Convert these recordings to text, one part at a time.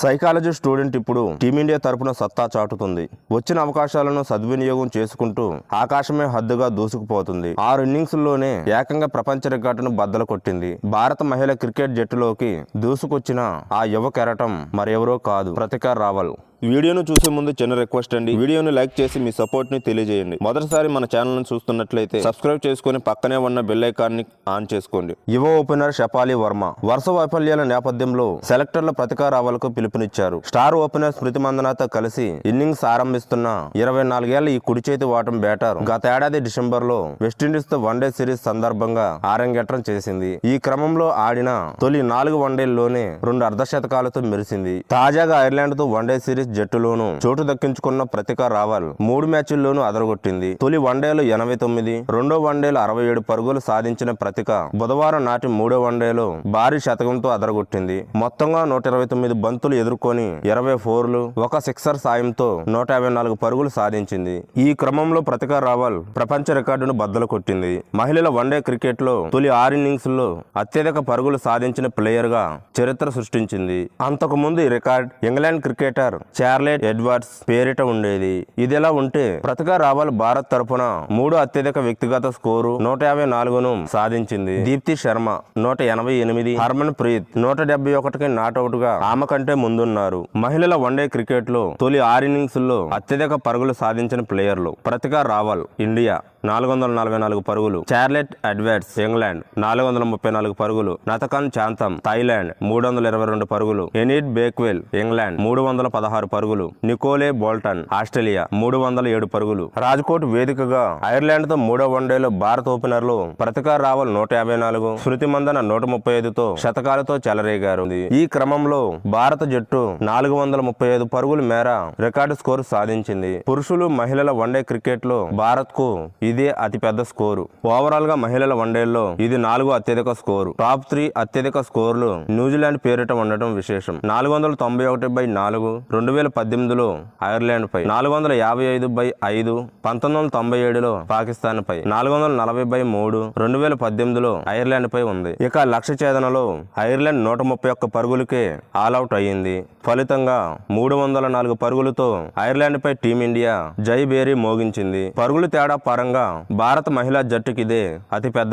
Psychology student ఇప్పుడు team India తరపున సత్తా చాటుతుంది. వచ్చిన అవకాశాలను సద్వినియోగం చేసుకుంటూ ఆకాశమే హద్దుగా దూసుకుపోతుంది. ఆరు ఇన్నింగ్స్లోనే ఏకంగా ప్రపంచ రికార్డును బద్దలు కొట్టింది. భారత మహిళ క్రికెట్ జట్టులోకి దూసుకొచ్చిన ఆ యువ కెరటం మరెవరో కాదు ప్రతికార్ రావల్. వీడియోను చూసే ముందు చిన్న రిక్వెస్ట్ అండి. వీడియోను లైక్ చేసి మీ సపోర్ట్ని తెలియజేయండి. మొదటిసారి మన ఛానల్ను చూస్తున్నట్లయితే సబ్స్క్రైబ్ చేసుకుని పక్కనే ఉన్న బెల్ ఐకాన్ని ఆన్ చేసుకోండి. యువ ఓపెనర్ షపాలి వర్మ వరుస వైఫల్యాల నేపథ్యంలో సెలెక్టర్ల ప్రతికారావలకు పిలుపునిచ్చారు. స్టార్ ఓపెనర్ స్మృతి మందనాతో కలిసి ఇన్నింగ్స్ ఆరంభిస్తున్న ఇరవై నాలుగేళ్ళ ఈ కుడి చేతి వాటం బ్యాటర్ గతేడాది డిసెంబర్లో వెస్టిండీస్తో వన్డే సిరీస్ సందర్భంగా ఆరంగేట్రం చేసింది. ఈ క్రమంలో ఆడిన తొలి నాలుగు వన్డేల్లోనే రెండు అర్ధశతకాలతో మెరిసింది. తాజాగా ఐర్లాండ్తో వన్డే సిరీస్ జట్టులోనూ చోటు దక్కించుకున్న ప్రతిక రావల్ మూడు మ్యాచ్ల్లోనూ అదరగొట్టింది. తొలి వన్డేలో ఎనభై తొమ్మిది రెండో వన్డేలో అరవై ఏడు పరుగులు సాధించిన ప్రతిక బుధవారం నాటి మూడో వన్డేలో భారీ శతకంతో అదరగొట్టింది. మొత్తంగా నూట ఇరవై తొమ్మిది బంతులు ఎదుర్కొని ఇరవై ఫోర్లు ఒక సిక్సర్ సాయంతో నూట యాభై నాలుగు పరుగులు సాధించింది. ఈ క్రమంలో ప్రతిక రావల్ ప్రపంచ రికార్డును బద్దలు కొట్టింది. మహిళల వన్డే క్రికెట్లో తొలి ఆరు లో అత్యధిక పరుగులు సాధించిన ప్లేయర్గా చరిత్ర సృష్టించింది. అంతకుముందు ఈ record England cricketer Charlotte Edwards పేరిట ఉండేది. ఇదిలా ఉంటే ప్రతిగా రావాల్ భారత్ తరపున మూడు అత్యధిక వ్యక్తిగత స్కోరు నూట యాభై నాలుగును సాధించింది. దీప్తి శర్మ నూట ఎనభై ఎనిమిది హర్మన్ ప్రీత్ నూట డెబ్బై ఒకటికి నాట్అవుట్గా ఆమె కంటే ముందున్నారు. మహిళల వన్డే క్రికెట్లో తొలి ఆరు ఇన్నింగ్స్లో అత్యధిక పరుగులు సాధించిన ప్లేయర్లు ప్రతిగా రావాల్ ఇండియా నాలుగు వందల నలభై నాలుగు పరుగులు. చార్లెట్ అడ్వర్డ్స్ ఇంగ్లాండ్ నాలుగు వందల ముప్పై నాలుగు పరుగులు. నతకన్ చాంతం థాయిలాండ్ మూడు వందల ఇరవై రెండు పరుగులు. ఎనిడ్ బేక్వెల్ ఇంగ్లాండ్ మూడు వందల పదహారు పరుగులు. నికోలే బోల్టన్ ఆస్ట్రేలియా మూడు వందల ఏడు పరుగులు. రాజ్కోట్ వేదికగా ఐర్లాండ్తో మూడో వన్డేలో భారత ఓపెనర్లు ప్రతికార్ రావల్ నూట యాభై నాలుగు శృతి మందన నూట ముప్పై ఐదుతో శతకాలతో చెలరేగారు. ఈ క్రమంలో భారత జట్టు నాలుగు వందల ముప్పై ఐదు పరుగుల మేర రికార్డు స్కోరు సాధించింది. పురుషులు మహిళల వన్డే క్రికెట్లో భారత్కు ఇది అతిపెద్ద స్కోరు. ఓవరాల్గా మహిళల వన్డేల్లో ఇది నాలుగు అత్యధిక స్కోరు. టాప్ త్రీ అత్యధిక స్కోర్లు న్యూజిలాండ్ పేరిట ఉండటం విశేషం. నాలుగు వందల తొంభై ఒకటి బై నాలుగు రెండు వేల పద్దెనిమిదిలో ఐర్లాండ్ పై నాలుగు వందల యాభై ఐదు బై ఐదు పంతొమ్మిది వందల తొంభై ఏడులో పాకిస్తాన్ పై నాలుగు వందల నలభై బై మూడు రెండు వేల పద్దెనిమిదిలో ఐర్లాండ్ పై ఉంది. ఇక లక్ష్య ఛేదనలో ఐర్లాండ్ నూట ముప్పై ఒక్క పరుగులకే ఆల్అవుట్ అయ్యింది. ఫలితంగా మూడు వందల నాలుగు పరుగులతో ఐర్లాండ్ పై టీమిండియా జై బేరీ మోగించింది. పరుగుల తేడా పరంగా భారత మహిళా జట్టుకి ఇదే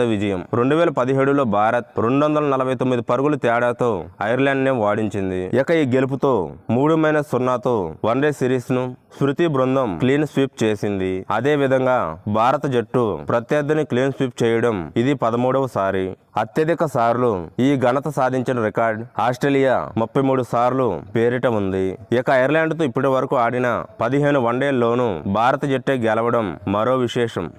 విజయం. రెండు వేల పదిహేడులో భారత్ రెండు వందల నలభై తొమ్మిది పరుగుల తేడాతో ఐర్లాండ్ నే వాడించింది. ఇక ఈ గెలుపుతో మూడు మైనస్ సున్నాతో వన్డే సిరీస్ను స్మృతి బృందం క్లీన్ స్వీప్ చేసింది. అదే విధంగా భారత జట్టు ప్రత్యర్థిని క్లీన్ స్వీప్ చేయడం ఇది పదమూడవ సారి. అత్యధిక సార్లు ఈ ఘనత సాధించిన రికార్డ్ ఆస్ట్రేలియా ముప్పై మూడు సార్లు పేరిట ఉంది. ఇక ఐర్లాండ్తో ఇప్పటి వరకు ఆడిన పదిహేను వన్డేల్లోనూ భారత జట్టే గెలవడం మరో విశేషం.